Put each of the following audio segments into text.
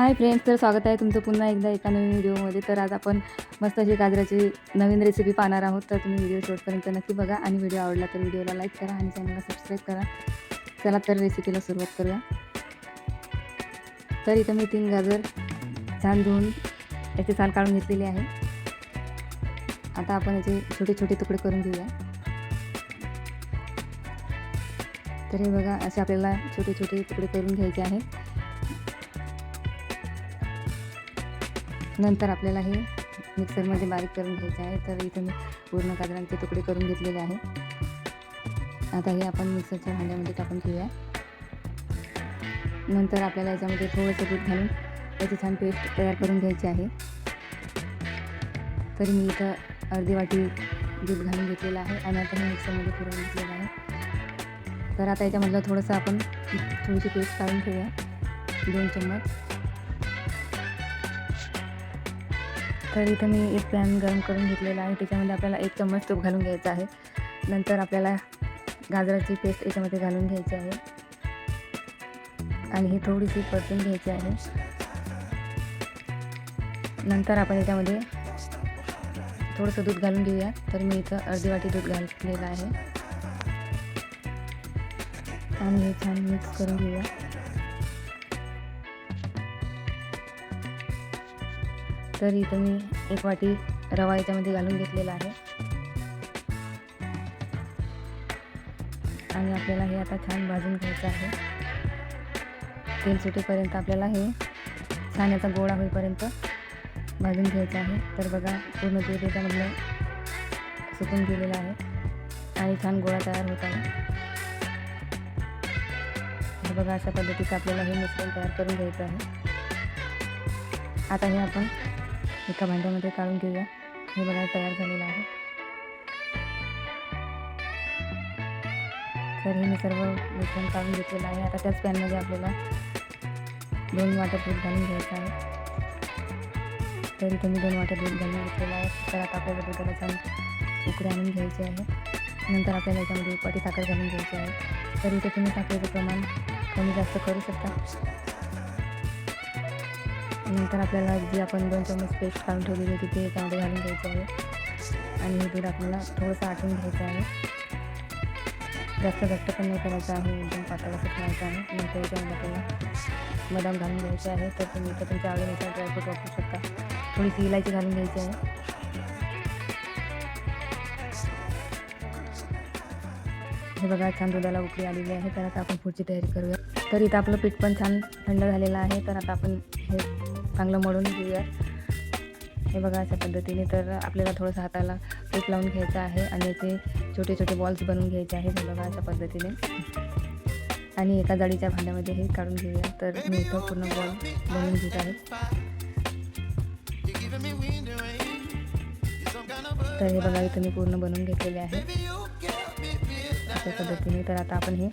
Hi friends तर स्वागत आहे तुमचं पुन्हा एकदा एका नवीन व्हिडिओमध्ये. तर आज आपण मस्त अशी गाजराची नवीन रेसिपी पाहणार आहोत. तर तुम्ही व्हिडिओ शेवटपर्यंत नक्की बघा. आणि व्हिडिओ आवडला तर व्हिडिओला लाईक करा आणि चॅनलला सबस्क्राईब करा. चला तर रेसिपीला सुरुवात करूया. तर इथं मी तीन गाजर छान धुवून याचे साल काढून घेतलेली आहे. आता आपण याचे छोटे छोटे तुकडे करून घेऊया. तर हे बघा असे आपल्याला छोटे छोटे तुकडे करून घ्यायचे आहेत. नंतर आपल्याला हे मिक्सरमध्ये बारीक करून घ्यायचं आहे. तर इथं मी पूर्ण गाजरांचे तुकडे करून घेतलेले आहे. आता हे आपण मिक्सरच्या भांड्यामध्ये टाकून घेऊया. नंतर आपल्याला याच्यामध्ये थोडंसं दूध घालून याची छान पेस्ट तयार करून घ्यायची आहे. तर मी इथं अर्धी वाटी दूध घालून घेतलेलं आहे आणि आता मी मिक्सरमध्ये फिरवून घेतलेलं आहे. तर आता याच्यामधलं थोडंसं आपण थोडीशी पेस्ट काढून ठेवूया. दोन चम्मच. तर इथे मी एक पॅन गरम करून घेतलेला आहे. त्याच्यामध्ये आपल्याला एक चम्मच तूप घालून घ्यायचं आहे. नंतर आपल्याला गाजराची पेस्ट याच्यामध्ये घालून घ्यायची आहे. आणि ही थोडीशी परतून घ्यायची आहे. नंतर आपण याच्यामध्ये थोडंसं दूध घालून घेऊया. तर मी इथं अर्धी वाटी दूध घातलेलं आहे. आणि हे छान मिक्स करून घेऊया. तर इथं मी एक वाटी रवा याच्यामध्ये घालून घेतलेला आहे. आणि आपल्याला हे आता छान भाजून घ्यायचं आहे. तेल सुटेपर्यंत आपल्याला हे छान याचा गोळा होईपर्यंत भाजून घ्यायचं आहे. तर बघा पूर्ण तेल याच्यामधलं सुकून गेलेलं आहे. आणि छान गोळा तयार होत आहे. तर बघा अशा पद्धतीचं आपल्याला हे मिश्रण तयार करून घ्यायचं आहे. आता हे आपण एका भांड्यामध्ये काढून घेऊया. हे बघा तयार झालेलं आहे. तर हे मी सर्व मिश्रण काढून घेतलेलं आहे. आता त्याच पॅनमध्ये आपल्याला दोन वाट्या दूध घालून घ्यायचं आहे. तर इथे मी दोन वाट्या दूध घालून घेतलेलं आहे. तर आता आपल्याला दुधाला छान उकडे आणून घ्यायचे आहे. नंतर आपल्याला याच्यामध्ये एक वाटी साखर घालून घ्यायची आहे. तर इथे तुम्ही साखरेचं प्रमाण कमी जास्त करू शकता. नंतर आपल्याला जी आपण दोन चमच पेस्ट काढून ठेवलेली होती ते त्यामध्ये घालून घ्यायचं आहे. आणि हे दूध आपल्याला थोडंसं आटून घ्यायचं आहे. जास्त घट्ट पण नाही करायचं आहे एकदम पातळ असं ठेवायचं आहे. नंतर याच्यामध्ये आपल्याला बदाम घालून घ्यायचे आहे. तर तुम्ही इथं तुमच्या आवडीनुसार ड्रायफ्रूट वापरू शकता. थोडीशी इलायची घालून घ्यायची आहे. हे बघा छान दुधाला उकळी आलेली आहे. तर आता आपण पुढची तयारी करूया. तर इथं आपलं पीठ पण छान थंड झालेलं आहे. तर आता आपण हे चांगलं मळून घेऊया हे बघा अशा पद्धतीने तर आपल्याला थोडंसं हाताला पीठ लावून घ्यायचं आहे आणि याचे छोटे छोटे बॉल्स बनवून घ्यायचे आहेत. हे बघा अशा पद्धतीने. आणि एका जाडीच्या भांड्यामध्ये हे काढून घेऊया. तर मी इथं पूर्ण बॉल बनवून घेत आहे. तर हे बघा इथं मी पूर्ण बनवून घेतलेले आहे. अशा पद्धतीने तर आता आपण हे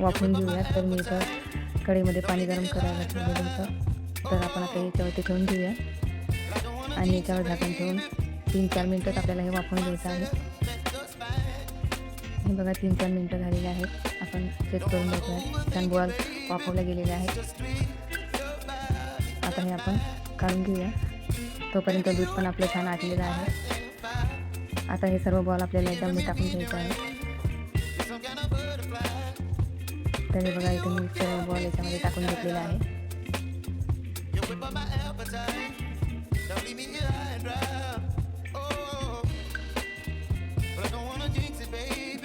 वापरून घेऊया तर मी इथं कढईमध्ये पाणी गरम करायला ठेवलेलं होतं. तर आपण आता याच्यावरती ठेवून घेऊया. आणि याच्यावर झाकण ठेवून तीन चार मिनटात आपल्याला हे वापरून घ्यायचं आहे. हे बघा तीन चार मिनटं झालेली आहेत. आपण चेक करून घ्यायचं आहे छान बोळा गेलेले आहेत. आता हे आपण काढून घेऊया. तोपर्यंत दूध पण आपलं छान आटलेलं आहे. आता हे सर्व बॉल आपल्याला याच्यामध्ये टाकून घ्यायचं आहे. तर हे बघा इथे मी सर्व बॉल याच्यामध्ये टाकून घेतलेला आहे.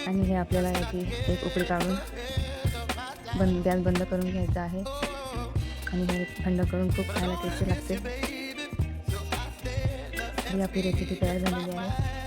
आणि हे आपल्याला याची एक उकळी काढून बंद गॅस बंद करून घ्यायचा आहे. आणि हे थंड करून खूप खायला टेस्टी लागते. ही आपली रेसिपी तयार झालेली आहे.